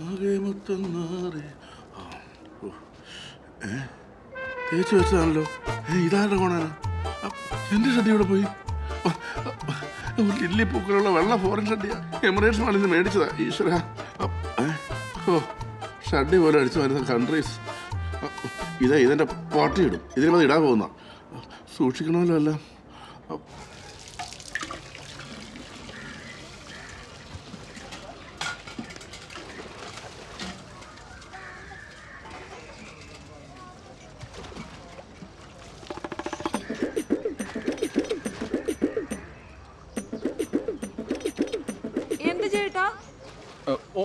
ആകെ വെച്ചതാണല്ലോ. ഇതാരുടെ കോണാണ്? എന്റെ ഷഡ്ഡി ഇവിടെ പോയി? ലില്ലി പൂക്കളുള്ള വെള്ള ഫോറിൻ ഷഡ്ഡിയാ എമിറേറ്റ്സ് മാളിൽ മേടിച്ചതാ ഈശ്വര? ഓ പോലെ അടിച്ചു വരുന്ന കൺട്രീസ്. ഇതാ ഇതെന്റെ പാട്ടി ഇടും. ഇതിന് ഇടാൻ പോകുന്ന. സൂക്ഷിക്കണമല്ലോ എല്ലാം ആ, എന്ത് ചേട്ടാ ഏ, ഒ-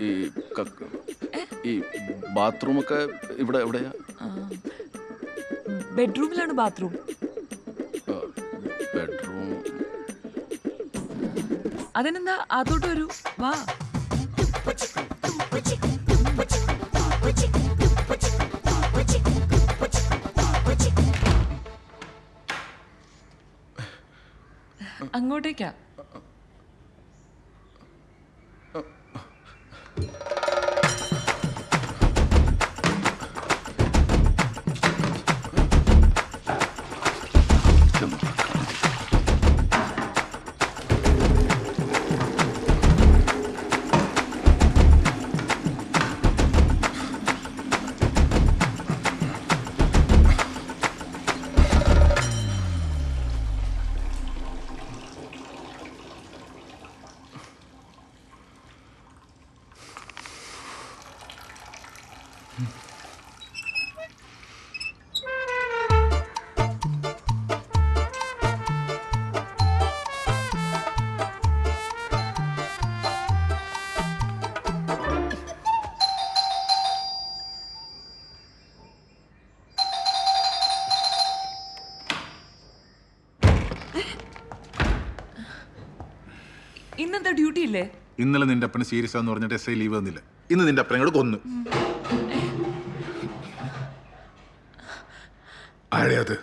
ഈ ഈ ബാത്റൂമൊക്കെ ഇവിടെ എവിടെയാ? ബെഡ്റൂമിലാണ് ബാത്റൂം. ബെഡ്റൂം. അതിനെന്താ അതോട്ട് വരൂ? വാ. അങ്ങോട്ടേക്കാ. ഇന്നെന്താ ഡ്യൂട്ടി ഇല്ലേ? ഇന്നലെ നിന്റെ അപ്പന് സീരിയസ് ആന്ന് പറഞ്ഞിട്ട് എസ് ഐ ലീവ് തന്നില്ല. ഇന്ന് നിന്റെ അപ്പനെ കൂടെ കൊന്നു. ആരെയാ അതെ?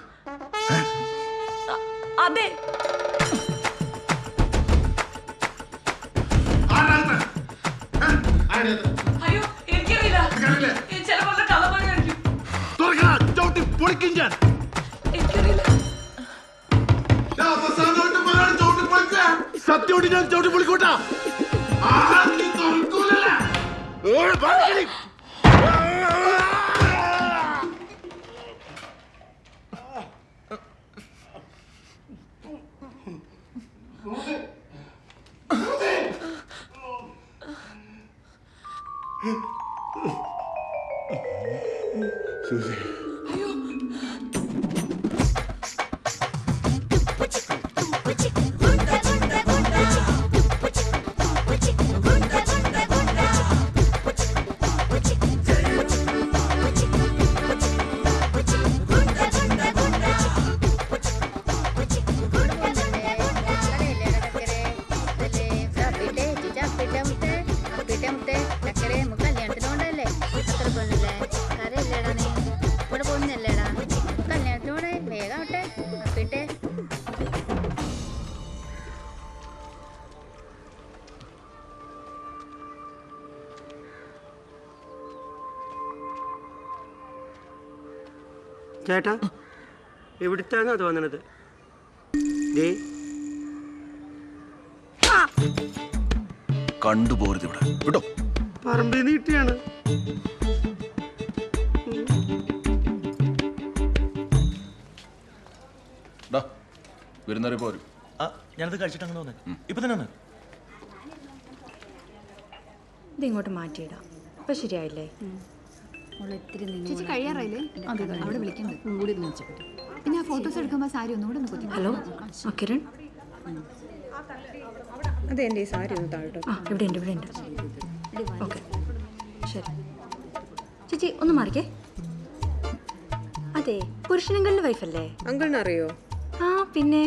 സത്യോടി ഞാൻ ചവിട്ടി പൊളിക്കൂട്ടാ ചേട്ടാ എവിടുത്താന്നാ തോന്നണത് ദേ. കണ്ടുപോരുത് ഇവിടെ. വിട്ടോ പറമ്പിൽ നിന്ന് കിട്ടിയാണ് വരുന്നവരെ പോരും. ആ ഞാനത് കഴിച്ചിട്ട് അങ്ങനെ വന്നേ. ഇപ്പൊ തന്നെ ഇതിങ്ങോട്ട് ഇത് ഇങ്ങോട്ട് മാറ്റിയിടാം. ഇപ്പൊ ശരിയായില്ലേ? ചേച്ചി കഴിയാറായില്ലേ? അവിടെ വിളിക്കുന്നുണ്ട് കൂടി പിന്നെ ആ ഫോട്ടോസ് എടുക്കുമ്പോൾ സാരി ഒന്നുകൂടെ ഒന്ന് ഹലോ ആ കിരൺ? അതെ എന്റെ ഈ സാരി ഒന്ന് താഴോട്ട് ആ ഇവിടെ ഉണ്ട് ഇവിടെ ഉണ്ട്. ഓക്കെ. ശരി. ചേച്ചി ഒന്ന് മാറിക്കേ. അതെ പുരുഷനങ്കളുടെ വൈഫല്ലേ അങ്കിളിന് അറിയോ? ആ പിന്നെ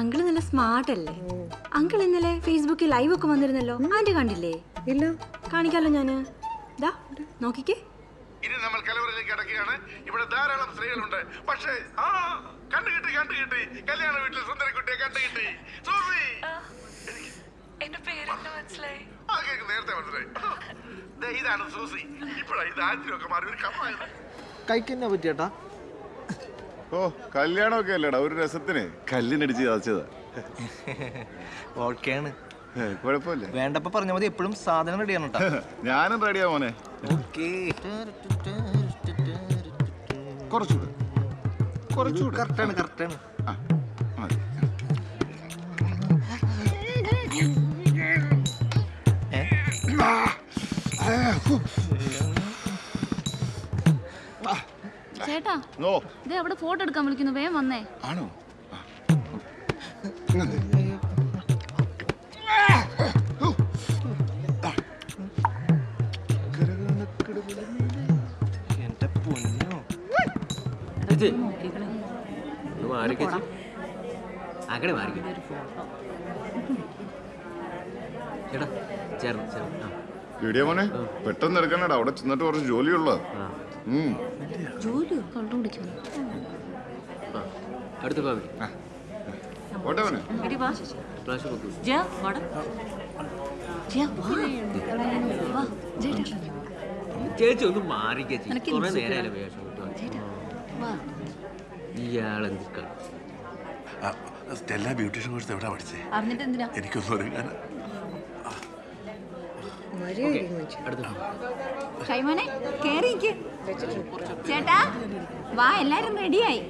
അങ്കിൾ നല്ല സ്മാർട്ട് അല്ലേ? അങ്കിൾ ഇന്നലെ ഫേസ്ബുക്കിൽ ലൈവ് ഒക്കെ വന്നിരുന്നല്ലോ. ആന്റി കണ്ടില്ലേ? ഇല്ല. കാണിക്കാലോ ഞാൻ? ദാ നോക്കിക്കേ. ഇനി നമ്മൾ കലവറയിലേക്ക് അടക്കുകയാണ് ഇവിടെ ധാരാളം സ്ത്രീകളുണ്ട്. പക്ഷേ ആ കണ്ടു കിട്ടി കണ്ടു കിട്ടി. കല്യാണ വീട്ടിൽ സുന്ദരക്കുട്ടിയെ കണ്ടു കിട്ടി. സൂസി എന്റെ പേരെന്താ മനസ്സിലായി? ആ കേക്ക് നേരത്തെ മനസ്സിലായി. ദേ, ഇതാണ് സൂസി ഇപ്പോഴാണ് ഇത് ആദ്യമൊക്കെ മാറി. ഒരു കമ്മായത് കൈക്കെന്നെ പറ്റിയേട്ടാ ഓ കല്യാണമൊക്കെ അല്ലേടാ ഒരു രസത്തിന്. കല്ലിനടിച്ച് ചതച്ചതാ. ഓക്കെയാണ്. കുഴപ്പമില്ല. വേണ്ടപ്പോ പറഞ്ഞ മതി എപ്പോഴും സാധനം റെഡിയാണ് കേട്ടോ ഞാനും റെഡിയാ മോനെ. കുറച്ചുകൂടെ. കുറച്ചുകൂടെ. കറക്റ്റാണ് കറക്റ്റാണ്. ആ മതി. ചേട്ടാ ഇത് ഇതേ അവിടെ ഫോട്ടോ എടുക്കാൻ വിളിക്കുന്നു. വേഗം വന്നേ. ആണോ? അങ്ങനെ മാറിക്കും. ചേട്ടാ ചേർന്ന് ചേർന്ന്. വീഡിയോ മോനെ? പെട്ടെന്ന് എടുക്കണടാ അവിടെ ചെന്നിട്ട് കുറച്ച് ജോലി കള്ളു അടുത്ത പോട്ടെ മോനെ. നോക്കൂ. ജയ വാടാ ചേച്ചി ഒന്ന് മാറിക്കേച്ചി കുറെ നേരമായാലും നേരമല്ലേ ഇയാളെന്ത് സ്റ്റെല്ല ബ്യൂട്ടീഷ്യൻ കോഴ്സ് എവിടെ പഠിച്ചേ? അറിഞ്ഞിട്ട് എന്തിനാ എനിക്കൊന്നും ഒരുങ്ങാൻ മര്യാദയ്ക്ക് മനുഷ്യൻ അടുത്ത ഫാമിലി ഷൈമോനെ കേറി ചേട്ടാ വാ എല്ലാരും റെഡിയായി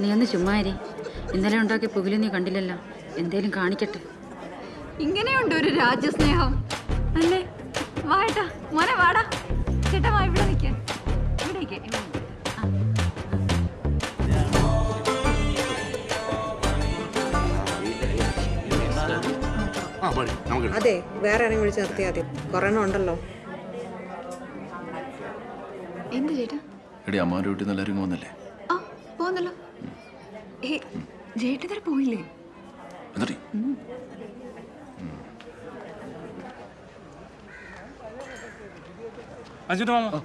നീ ഒന്ന് ചുമ്മാരി ഇന്നലെ ഉണ്ടാക്കിയ പുകിൽ നീ കണ്ടില്ലല്ലോ. എന്തേലും കാണിക്കട്ടെ. ഇങ്ങനെയുണ്ട് ഒരു രാജ്യസ്നേഹം. അല്ലേ? വാട്ടാ മോനെ വാടാ. ചേട്ടാ വാ ഇവിടെ നിൽക്കാൻ ഇവിടെ നിൽക്ക്, ഇവിടെ നിൽക്ക്. ആ. ആ അതെ വേറെ ആരെങ്കിലും വിളിച്ച് നിർത്തിയാൽ മതി. കൊറോണ ഉണ്ടല്ലോ. എന്ത് ചേട്ടാ? എടി അമ്മാരുടെ വീട്ടിൽ നിന്ന് എല്ലാവരും പോകുന്നല്ലേ ആ പോന്നല്ലോ ഏ ജേട്ടതര പോയില്ലേ? എന്നിട്ട് അഞ്ചിട്ട് മാമ.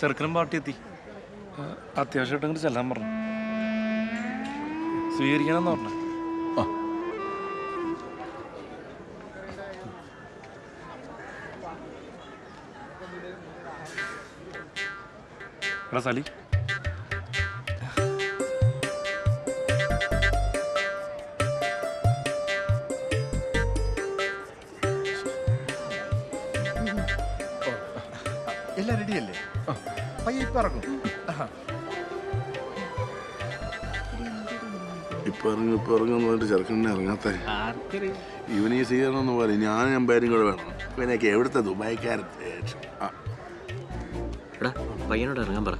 ചെറുക്കനും പാർട്ടി എത്തി. അത്യാവശ്യമായിട്ട് ചെല്ലാൻ പറഞ്ഞു. സ്വീകരിക്കണമെന്ന് പറഞ്ഞു. എടാ സലി. എല്ലാം റെഡിയല്ലേ? പയ്യെ ഇപ്പൊ ഇറങ്ങും. ഇപ്പൊ ഇറങ്ങും ഇപ്പൊ ഇറങ്ങും പറഞ്ഞിട്ട് ചെറുക്കനെ ഇറങ്ങാത്ത. ഇവന് ഈ സ്വീകരണം എന്ന് പോലെ ഞാൻ എമ്പാരും കൂടെ വേണം. ഇവനൊക്കെ എവിടുത്തെ ദുബായിക്കാരൻ? എടാ പയ്യനോട് ഇറങ്ങാൻ പറ.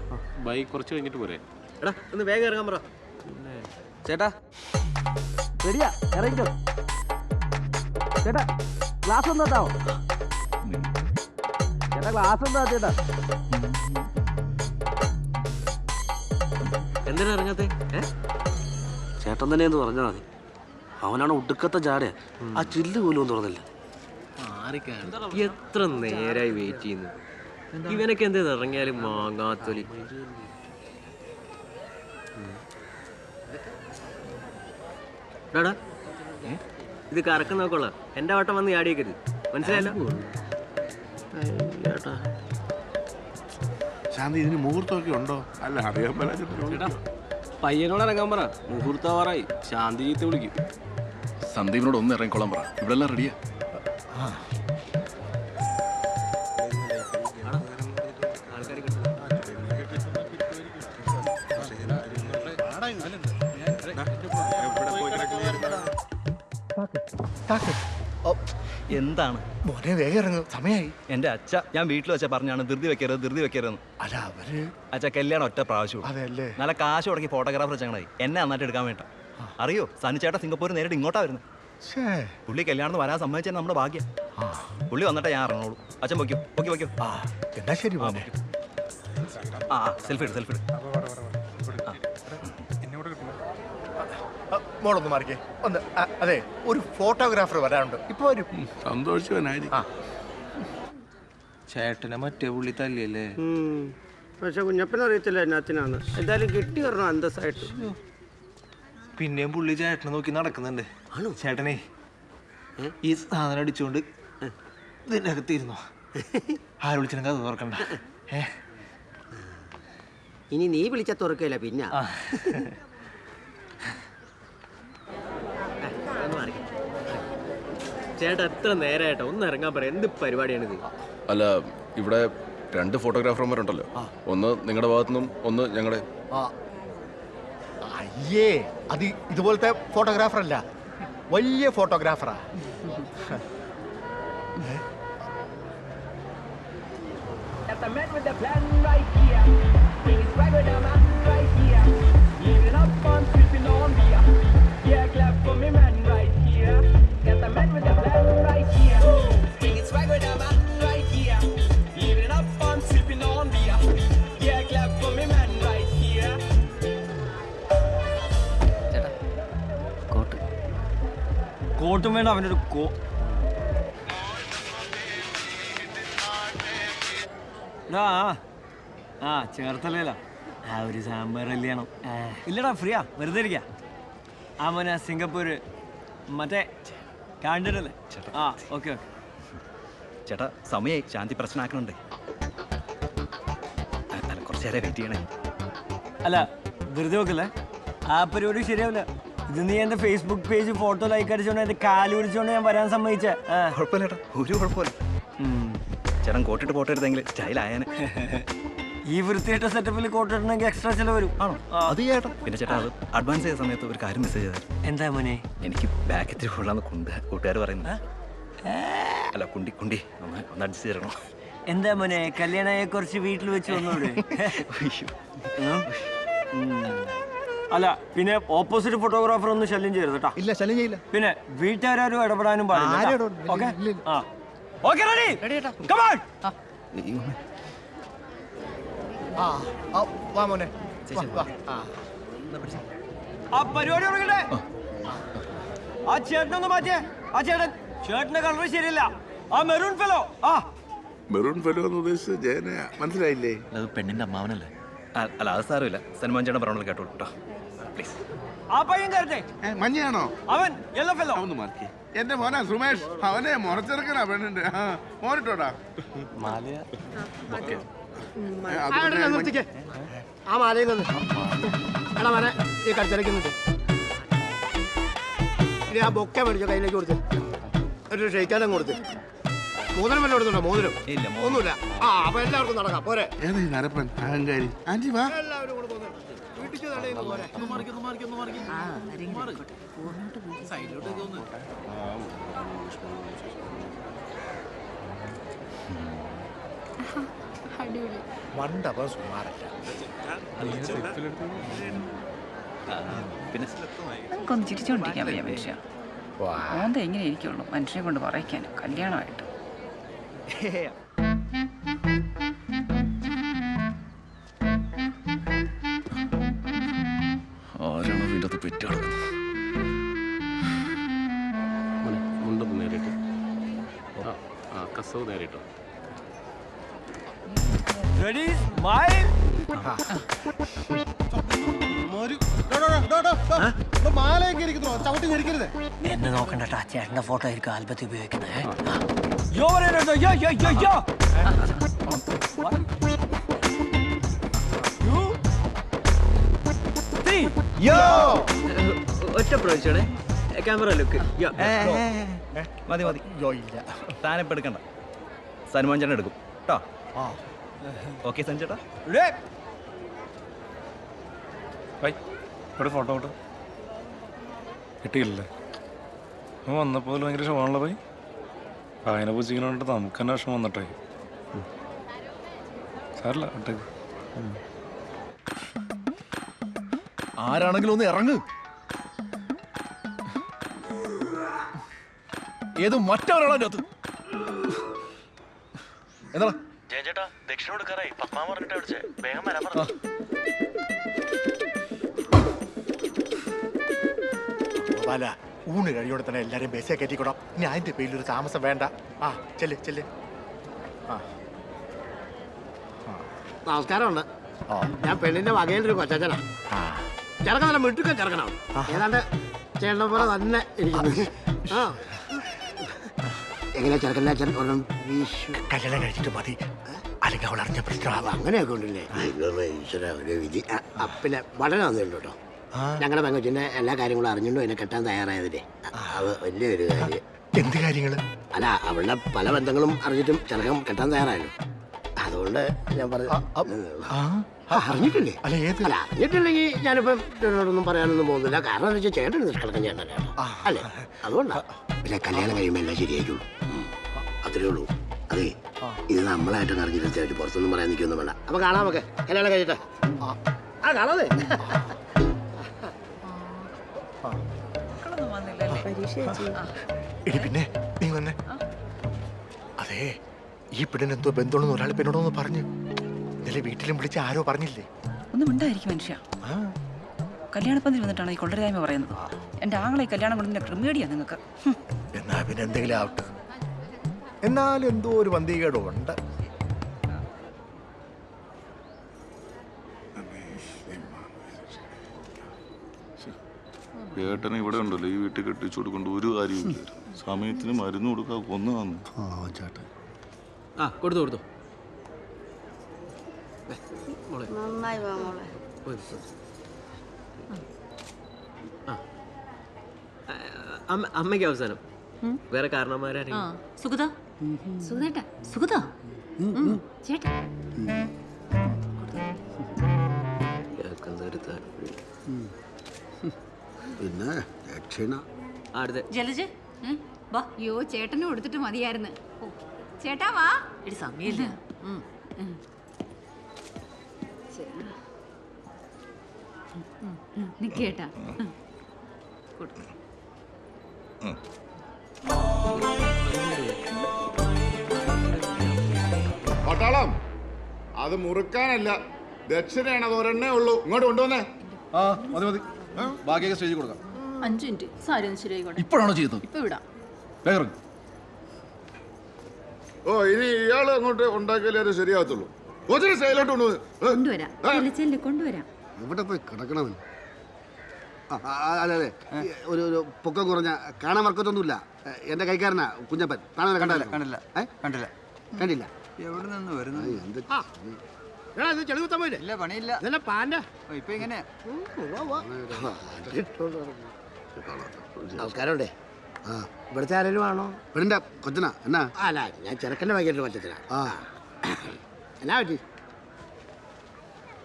ബൈക്ക് കുറച്ച് കഴിഞ്ഞിട്ട് പോരെ. എടാ ഒന്ന് വേഗം ഇറങ്ങാൻ പറ. ചേട്ടാ റെഡിയാ ഇറങ്ങിക്കോ. ചേട്ടാ ഗ്ലാസ് ഒന്നും തട്ടാവോ ചേട്ടാ ക്ലാസ് എന്താ ചേട്ടാ എന്തിനാ ഇറങ്ങാത്തെ? ഏ? ചേട്ടൻ തന്നെ എന്ന് പറഞ്ഞാൽ മതി. അവനാണ് ഒടുക്കത്തെ ജാട ആ ചില്ല് പോലും തുറന്നില്ല. എത്ര നേരായി വെയിറ്റ് ചെയ്യുന്നു. ഇവനൊക്കെ എന്തേ ഇറങ്ങിയാലും മാങ്ങാത്തൊലി. ഡാടാ ഇത് കറക്കം നോക്കോളാം. എന്റെ വട്ടം വന്ന് ചാടിയേക്കരുത്. മനസ്സിലായല്ലോ? ചേട്ടാ ശാന്തി ഇതിന് മുഹൂർത്തമൊക്കെ ഉണ്ടോ? അല്ല അറിയാൻ പറ്റാ പയ്യനോട് ഇറങ്ങാൻ പറ. മുഹൂർത്താവാറായി. ശാന്തി ചീത്ത വിളിക്കും. സന്ദീപിനോട് ഒന്ന് ഇറങ്ങിക്കോളാൻ പറ. ഇവിടെ എല്ലാം റെഡിയാ എന്താണ്? മോനെ വേഗം ഇറങ്ങും സമയായി. എന്റെ അച്ഛ ഞാൻ വീട്ടിൽ വെച്ച പറഞ്ഞാണ് ധൃതി വെക്കരുത് ധൃതി വെക്കരുതെന്ന്. അല്ല അവർ അച്ഛ കല്യാണം ഒറ്റ പ്രാവശ്യം അതല്ലേ നല്ല കാശ് മുടക്കി ഫോട്ടോഗ്രാഫർ ചങ്ങനായി. എന്നെ നന്നായിട്ട് എടുക്കാൻ വേണ്ട. അറിയോ? സനിച്ചേട്ടാ സിംഗപ്പൂർ നേരിട്ട് ഇങ്ങോട്ടാ വരുന്നത്. പുള്ളി കല്യാണം വരാൻ സമ്മതിച്ചാൽ നമ്മുടെ ഭാഗ്യം. പുള്ളി വന്നിട്ടേ ഞാൻ ഇറങ്ങുള്ളൂ അച്ഛൻ പൊയ്ക്കോ പൊക്കി പൊയ്ക്കോ. ആ എന്നാ ശരി ആ സെൽഫി എടു സെൽഫി എടു മോളൊന്ന് മാറിക്കേ. ഒന്ന് അതെ ഒരു ഫോട്ടോഗ്രാഫർ വരാനുണ്ട്. ഇപ്പൊ വരും. സന്തോഷവനായിരിക്കും ചേട്ടനെ മറ്റേ പുള്ളി തല്ലിയല്ലേ? പക്ഷെ കുഞ്ഞപ്പൻ അറിയത്തില്ല എന്നാത്തിനാന്ന്. എന്തായാലും കിട്ടി വരണം അന്തസ്സായിട്ട്. പിന്നെയും പുള്ളി ചേട്ടനെ നോക്കി നടക്കുന്നുണ്ട്. ചേട്ടനെ ഈ സാധനം അടിച്ചുകൊണ്ട് ഇതിന്റെ അകത്തിരുന്നു ആര് വിളിച്ചാലും കഥ തുറക്കണ്ട. ഏ? ഇനി നീ വിളിച്ച തുറക്കില്ല പിന്നെ ആ. ചേട്ടാ എത്ര നേരമായിട്ടോ ഒന്ന് ഇറങ്ങാൻ പറയാം. എന്ത് പരിപാടിയാണിത് അല്ല ഇവിടെ രണ്ട് ഫോട്ടോഗ്രാഫർമാരുണ്ടല്ലോ. ഒന്ന് നിങ്ങളുടെ ഭാഗത്തുനിന്നും ഒന്ന് ഞങ്ങളുടെ ആ. അയ്യേ അത് ഇതുപോലത്തെ ഫോട്ടോഗ്രാഫർ അല്ല വലിയ ഫോട്ടോഗ്രാഫറാ. കോട്ട് കോട്ടും വേണ്ട അവന്റെ ഒരു കോ ആ ആ ചേർത്തല്ല ആ ഒരു സാമ്പാർ കല്യാണം ഇല്ലടാ ഫ്രീയാ. വെറുതെ ഇരിക്ക. ആ മോനെ സിംഗപ്പൂര്. മറ്റേ കാണ്ടിട്ടല്ലേ ആ ഓക്കെ ഓക്കെ. ചേട്ടാ സമയ ശാന്തി പ്രശ്നമാക്കണുണ്ട് അല്ല കുറച്ച് നേരം വെയിറ്റ് ചെയ്യണേ. അല്ല വെറുതെ നോക്കല്ലേ ആ പരിപാടി ശരിയാവില്ല. ഇത് നീ എന്റെ ഫേസ്ബുക്ക് പേജ് ഫോട്ടോ ലൈക്ക് അടിച്ചോണ്ട് എന്റെ കാൽ പിടിച്ചോണ്ട് ഞാൻ വരാൻ സമ്മതിച്ചേ. കുഴപ്പമില്ല ഒരു കുഴപ്പമില്ല. ചേട്ടൻ കോട്ടിട്ട് ഫോട്ടോ എടുത്തെങ്കിൽ സ്റ്റൈലായാന്. ഈ വൃത്തിയായിട്ട സെറ്റപ്പിൽ കോട്ടിട്ടുണ്ടെങ്കിൽ എക്സ്ട്രാ ചിലവ് വരും. ആണോ? അത് ചേട്ടാ. പിന്നെ ചേട്ടാ അത് അഡ്വാൻസ് ചെയ്ത സമയത്ത് ഒരു കാര്യം മെസ്സേജ് ചെയ്താൽ എന്താ മോനെ? എനിക്ക് ബാക്ക് ഇത്തിരി ഫുള്ളാന്ന് കുണ്ട് കൂട്ടുകാർ പറയുന്നത് അല്ല കുണ്ടി കുണ്ടി. ഒന്ന് ഒന്ന് അഡ്ജസ്റ്റ് ചെയ്യണം? എന്താ മോനെ? കല്യാണയെ കുറച്ച് വീട്ടിൽ വെച്ച് വന്നോടെ അല്ല പിന്നെ ഓപ്പോസിറ്റ് ഫോട്ടോഗ്രാഫർ ഒന്നും ശല്യം ചെയ്യരുത് കേട്ടോ ഇല്ല ശല്യം ചെയ്യില്ല. പിന്നെ വീട്ടുകാരും ഇടപെടാനും പാടില്ല കേട്ടോ. ഓക്കേ? ആ. ഓക്കെ റെഡി കമാൺ ആ. ആ, വാ മോനെ. ആ. ആ പരിപാടി തുടങ്ങട്ടെ. ആ. ചേട്ടനൊന്ന് മാറ്റിയേ. ആ ചേട്ടൻ ചേട്ടന്റെ കളർ ശരിയല്ല. ആ മെറൂൺ ഫെലോ ആ. മെറൂൺ ഫെലോ എന്ന് ഉദ്ദേശിച്ച ജയനയാ മനസ്സിലായില്ലേ? അത് പെണ്ണിന്റെ അമ്മാവനല്ലേ? അല്ല അത് സാരമില്ല. സന്മാൻ ചേട്ടൻ പറഞ്ഞോളൂ കേട്ടോ കേട്ടോ പ്ലീസ് ആ പയ്യൻ കയറട്ടെ. മഞ്ഞയാണോ? അവൻ യെല്ലോ ഫെല്ലോ അവന്ന് മാറ്റി എന്റെ മോനാ സുമേഷ്. അവനെ മുറച്ചെറുക്കനാ പെണ്ണുണ്ട് മോനിട്ടോടാ. പിന്നെ ആ മാലയിൽ നിന്ന്. എടാ മനെ ഈ കടിച്ചടയ്ക്കുന്നുണ്ട് ഇനി ആ ബൊക്കെ മേടിച്ചോ കയ്യിലേക്ക് കൊടുത്ത്. ഒരു ഷെയ്ക്കാനും കൊടുത്ത്. മോതിരം വല്ലതും എടുത്തുണ്ടോ മോതിരം? ഇല്ല ഒന്നുമില്ല. ആ അപ്പൊ എല്ലാവർക്കും നടക്കാം. പോരെ. ഏതാ ഈ നരപ്പൻ? അഹങ്കാരി. ആന്റി വാ. എല്ലാവരും കൂടെ മണ്ടപ്പ നമുക്കൊന്ന് ചിരിച്ചോണ്ടിരിക്കാൻ വയ്യ മനുഷ്യ. ഓന്ത എങ്ങനെ ഇരിക്കുള്ളൂ? മനുഷ്യനെ കൊണ്ട് പറയിക്കാൻ കല്യാണമായിട്ട്. ചവിട്ടി ഞെരിക്കരുത് എന്നെ നോക്കണ്ടട്ടാ ചേട്ടന്റെ ഫോട്ടോ ആയിരിക്കും ആൽബത്തിൽ ഉപയോഗിക്കുന്നത്. യോ പറയുന്നുണ്ടോ യോ യോ യോ യോ. യോ. ഒറ്റ പ്രാവശ്യമാണ്. Camera look. മതി മതി. യോ ഇല്ല. താനിപ്പോൾ എടുക്കണ്ട. സനുമാൻ ചേട്ടൻ എടുക്കും. കേട്ടോ ഓക്കെ സഞ്ജേട്ടാ ഫോട്ടോ ഫോട്ടോ കിട്ടിയില്ലേ അവൻ വന്നപ്പോൾ ഭയങ്കര ക്ഷമാണല്ലോ പോയി. വായന പൂജിക്കുന്ന കണ്ടിട്ട് നമുക്ക് തന്നെ വിഷമം വന്നിട്ടേ സാറില്ല ഒട്ടേക്ക് ആരാണെങ്കിലും ഒന്ന് ഇറങ്ങ്. ഏത് മറ്റവരാണോ അതിനകത്ത്? എന്താ ചേട്ടാ ദക്ഷിണ കൊടുക്കാറായി. പത്മാ പറഞ്ഞിട്ട് വിളിച്ചേ. വേഗം വരാൻ പറഞ്ഞു. ബാല ഊണ് കഴിയോടെ തന്നെ എല്ലാരും ബസ്സേ കയറ്റിക്കോടാം. ഇനി അതിന്റെ പേരിൽ ഒരു താമസം വേണ്ട. ആ ചെല്ല് ചെല്ല്. ആ. നമസ്കാരമുണ്ട്. ഞാൻ പെണ്ണിന്റെ വകയിലൊരു കൊച്ചാച്ചനാ ആ. ചെറുക്കൻ നല്ല മിട്ടുക്കൻ ചെറുക്കണം ഏതാണ്ട് ചേട്ടനെ പോലെ തന്നെ ഇരിക്കുന്നു. ആ. എങ്ങനെയാ ചെറുക്കന്റെ അച്ഛൻ? ഒരെണ്ണം വീശു. കല്യാണം കഴിച്ചിട്ട് മതി. അല്ലെങ്കിൽ അവൾ അറിഞ്ഞ പ്രശ്നമാവാം. അങ്ങനെയൊക്കെ ഉണ്ടല്ലേ? ദൈവമേ, ഈശ്വരാ, ഒരു വിധി. ആ, ആ, പിന്നെ വളരെ നന്ദിയുണ്ട് കേട്ടോ ഞങ്ങളുടെ പെങ്കൊച്ചിന്റെ എല്ലാ കാര്യങ്ങളും അറിഞ്ഞുണ്ടോ എന്നെ കെട്ടാൻ തയ്യാറായതില്ലേ അത് വലിയൊരു കാര്യം. എന്ത് കാര്യങ്ങൾ അല്ല അവളുടെ പല ബന്ധങ്ങളും അറിഞ്ഞിട്ടും ചിലകം കെട്ടാൻ തയ്യാറായല്ലോ. അതുകൊണ്ട് ഞാൻ പറഞ്ഞു അറിഞ്ഞിട്ടില്ലേ? അല്ല ഏത്? അല്ല അറിഞ്ഞിട്ടില്ലെങ്കിൽ ഞാനിപ്പം ചേട്ടനോടൊന്നും പറയാനൊന്നും പോകുന്നില്ല. കാരണം എന്താ വെച്ചാൽ ചേട്ടൻ നിഷ്കളക്കം ചേട്ടനാണ് അല്ലേ? അതുകൊണ്ടാ. പിന്നെ കല്യാണം കഴിയുമ്പോൾ എല്ലാം ശരിയായിട്ടുള്ളൂ അത്രേ ഉള്ളൂ. അതെ ഇത് നമ്മളായിട്ട് അറിഞ്ഞിട്ട് പുറത്തൊന്നും പറയാൻ നിൽക്കൊന്നും വേണ്ട. അപ്പൊ കാണാം നമുക്ക്. കല്യാണം കഴിഞ്ഞിട്ട്. ആ. കാണാതെ എടി പിന്നെ നീ വന്നെ. അതെ ഈ പെണ്ണിന് എന്തോ ബന്ധമുണ്ടെന്ന് ഒരാൾ പെണ്ണോടൊന്ന് പറഞ്ഞു. ഇന്നലെ വീട്ടിലും വിളിച്ച് ആരോ പറഞ്ഞില്ലേ? ഒന്നും ഉണ്ടായിരിക്കും മനുഷ്യ. കല്യാണപ്പന്തിൽ വന്നിട്ടാണ് ഈ കൊള്ളരായ്മ പറയുന്നത്. എന്റെ ആങ്ങളെ കല്യാണം കൊണ്ടതിന്റെ ക്രിമേടിയാ നിങ്ങൾക്ക്. എന്നാ പിന്നെ എന്തെങ്കിലും ആവട്ടെ. എന്നാലും എന്തോ ഒരു വന്തികേടോ ഉണ്ട് ഏട്ടനെ ഇവിടെ ഉണ്ടല്ലോ ഈ വീട്ടിൽ കെട്ടിച്ചു കൊടുക്കണ്ട ഒരു കാര്യമില്ല സമയത്തിന് മരുന്ന് കൊടുക്കാൻ കൊന്നു വന്നു ചേട്ടൻ ആ കൊടുത്തു കൊടുത്തു. നന്നായി വാ മോളെ. അമ്മയ്ക്ക് അവസാനം. വേറെ കാരണന്മാരാരെങ്കിലും സുഗത? സുഗതേട്ടാ സുഗത? ചേട്ടാ. പിന്നെ ദക്ഷിണ ജലജ് ജലജ വാ. അയ്യോ ചേട്ടനും കൊടുത്തിട്ട് മതിയായിരുന്നു. ചേട്ടാ വാ. എടി സമയമില്ല. നിക്കേട്ടാ പട്ടാളം അത് മുറുക്കാനല്ല. ദക്ഷിണയാണ് അത് ഒരെണ്ണേ ഉള്ളൂ. ഇങ്ങോട്ട് കൊണ്ടുവന്നേ. ആ മതി മതി. ബാക്കിയൊക്കെ സ്റ്റേജിൽ കൊടുക്കാം. അഞ്ച് മിനിറ്റ്. സാരി ഒന്ന് ശരിയായിക്കോട്ടെ. ഇപ്പോഴാണോ ചെയ്തത്? ഇപ്പൊ വിടാം വേഗം. ഓ ഇനി ഇയാൾ അങ്ങോട്ട് ഉണ്ടാക്കിയാലേ ശരിയാകത്തുള്ളൂ. ഒത്തിരി സൈലോട്ട് കൊണ്ടുവരാം. കൊണ്ടുവരാം. എവിടെ പോയി കിടക്കണമെന്ന് അതെ അതെ. ഒരു ഒരു പൊക്കം കുറഞ്ഞ കാണാൻ വർക്കത്തൊന്നുമില്ല. എന്റെ കൈക്കാരനാ കുഞ്ഞപ്പൻ. കാണാൻ കണ്ടല്ല കണ്ടില്ല. കണ്ടില്ല. കണ്ടില്ല. എവിടെ നിന്ന് വരുന്നു എന്ത് ചെളികുത്താൻ പോയില്ലേ ഇല്ല പണിയില്ല. ഇതല്ല പാന്റെ ഇപ്പൊ ഇങ്ങനെ. നമസ്കാരമുണ്ടേ ആ ഇവിടുത്തെ ആരെങ്കിലും ആണോ? ഇവിടുത്തെ കൊച്ചനാ. എന്നാ? അല്ല ഞാൻ ചെറുക്കന്റെ വൈകിട്ട് കൊച്ചനാ. ആ. എന്നാ പറ്റി?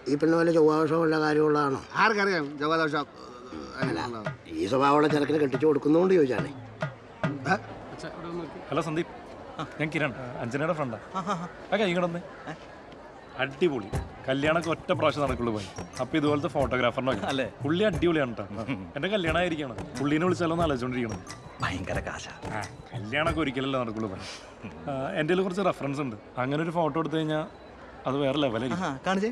ഈ പെണ്ണ് വല്ല ചൊവ്വാദോഷമോ വല്ല കാര്യമുള്ളതാണോ? ആർക്കറിയാം ചൊവ്വാദോഷം അല്ല ഈ സ്വഭാവമുള്ള ചെറുക്കനെ കെട്ടിച്ചു കൊടുക്കുന്നതുകൊണ്ട് ചോദിച്ചാണേ. ഹലോ സന്ദീപ്. ഞാൻ കിരൺ അഞ്ജനയുടെ ഫ്രണ്ടാ ആ. കിടന്ന്. അടിപൊളി. കല്യാണമൊക്കെ ഒറ്റ പ്രാവശ്യം നടക്കുള്ളൂ പോയി. അപ്പൊ ഇതുപോലത്തെ ഫോട്ടോഗ്രാഫറിനെ അല്ലേ? പുള്ളി അടിപൊളിയാണ് കേട്ടോ എന്റെ കല്യാണം ആയിരിക്കണം പുള്ളീനെ വിളിച്ചാലോന്ന് ആലോചിച്ചോണ്ടിരിക്കണം ഭയങ്കര കാശ. കല്യാണമൊക്കെ ഒരിക്കലല്ലേ നടക്കുള്ളൂ പോയി. എന്റെ കയ്യിൽ കുറച്ച് റെഫറൻസ് ഉണ്ട്. അങ്ങനെ ഒരു ഫോട്ടോ എടുത്തു കഴിഞ്ഞാൽ അത് വേറെ ലെവലായിരിക്കും കാണിച്ചേ.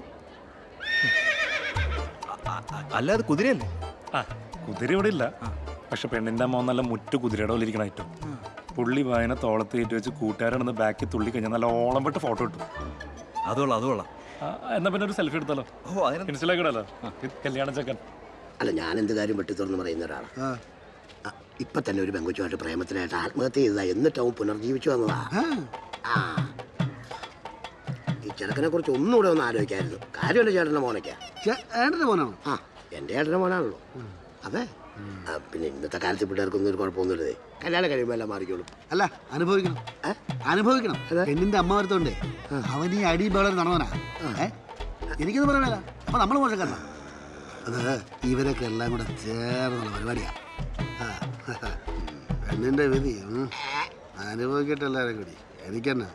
അല്ല അത് കുതിരയല്ലേ? ആ കുതിര ഇവിടെ ഇല്ല. പക്ഷെ പെണ്ണിന്റെ അമ്മ നല്ല മുറ്റു കുതിരയുടെ പോലെ ഇരിക്കണ ഏറ്റവും പുള്ളി വായന തോളത്ത് കയറ്റി വെച്ച് കൂട്ടുകാരാണെന്ന് ബാക്കിൽ തുള്ളി കഴിഞ്ഞാൽ നല്ല ഓളം പെട്ട് ഫോട്ടോ ഇട്ടു. അതുകൊള്ളാം അതുകൊള്ളാം എന്നാ പിന്നെ ഒരു സെൽഫി എടുത്താലോ? ഓ അതിന് ഇൻസ്റ്റയിലേക്ക് ഇടാലോ കല്യാണ ചക്കൻ. അല്ല ഞാൻ എന്ത് കാര്യം വെട്ടിത്തുറന്ന് പറയുന്ന ഒരാളാണ് ആ, ഇപ്പൊ തന്നെ ഒരു പെങ്കുച്ചുമായിട്ട് പ്രേമത്തിനായിട്ട് ആത്മഹത്യ ചെയ്തതാ. എന്നിട്ട് അവൻ പുനർജീവിച്ചു വന്നതാ. ആ. ഈ ചെറുക്കനെ കുറിച്ച് ഒന്നുകൂടെ ഒന്ന് ആലോചിക്കായിരുന്നു. കാര്യമല്ല ചേട്ടന്റെ മോനൊക്കെ. എന്റെ മോനാണോ ആ എന്റെ മോനാണല്ലോ. അതെ. പിന്നെ ഇന്നത്തെ കാലത്ത് പിള്ളേർക്കൊന്നും ഒരു കുഴപ്പമൊന്നുമില്ലേ? കല്യാണം കഴിയുമ്പോൾ എല്ലാം മാറിക്കോളും. അല്ല അനുഭവിക്കണം. അനുഭവിക്കണം. പെണ്ണിന്റെ അമ്മ വരുത്തോണ്ട് അവൻ ഈ അടി ബേളർ നടന്നവനാ. എനിക്കൊന്നും പറയണല്ല അപ്പൊ നമ്മൾ മോശക്കാരനാ. അത്. ഇവരൊക്കെ എല്ലാം കൂടെ ചേർന്നുള്ള പരിപാടിയാ. ആ, പെണ്ണിന്റെ വിധി. അനുഭവിക്കട്ടെ എല്ലാവരും കൂടി. എനിക്കെന്നാ.